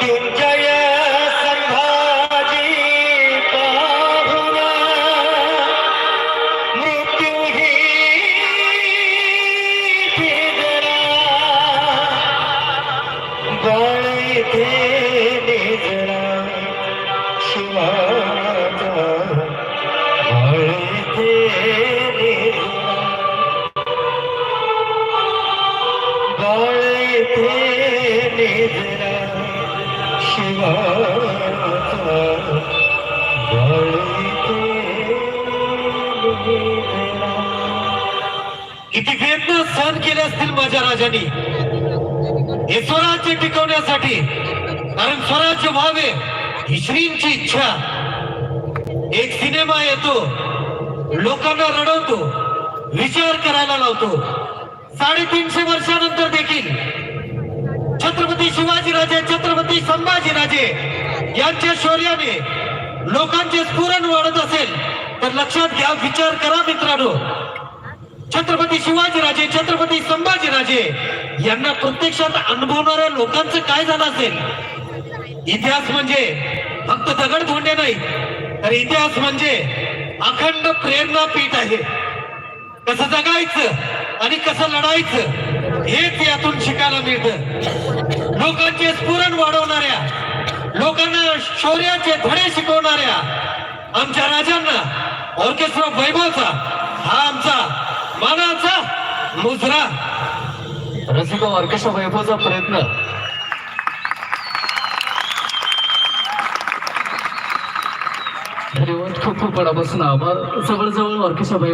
Yeah. किती वेदना सहन केले असतील माझ्या राजांनी. हे स्वराज्य टिकवण्यासाठी कारण स्वराज्य व्हावे ही श्रींची इच्छा. एक सिनेमा येतो लोकांना रडवतो विचार करायला लावतो. साडेतीनशे वर्षानंतर देखील छत्रपती शिवाजीराजे छत्रपती संभाजीराजे यांच्या शौर्याने लोकांचे स्फुरण वाढत असेल. तर लक्षात घ्या विचार करा मित्रांनो. छत्रपती शिवाजीराजे छत्रपती संभाजीराजे यांना प्रत्यक्षात अनुभवणाऱ्या लोकांचं काय झालं असेल? इतिहास म्हणजे फक्त दगड धोंडे नाही तर इतिहास म्हणजे अखंड प्रेरणा पीठ आहे. कसं जगायचं आणि कसं लढायचं हेच यातून शिकायला मिळतं. लोकांचे स्फुरण वाढवणाऱ्या लोकांना शौर्याचे धडे शिकवणाऱ्या आमच्या राजांना ऑर्केस्ट्रा वैभवचा हा आमचा मानाचा मुजरा. रसिक ऑर्केस्ट्रा वैभवचा प्रयत्न. धन्यवाद खूप खूप मनापासून आभार. जवळजवळ ऑर्केस्ट्रा वैभव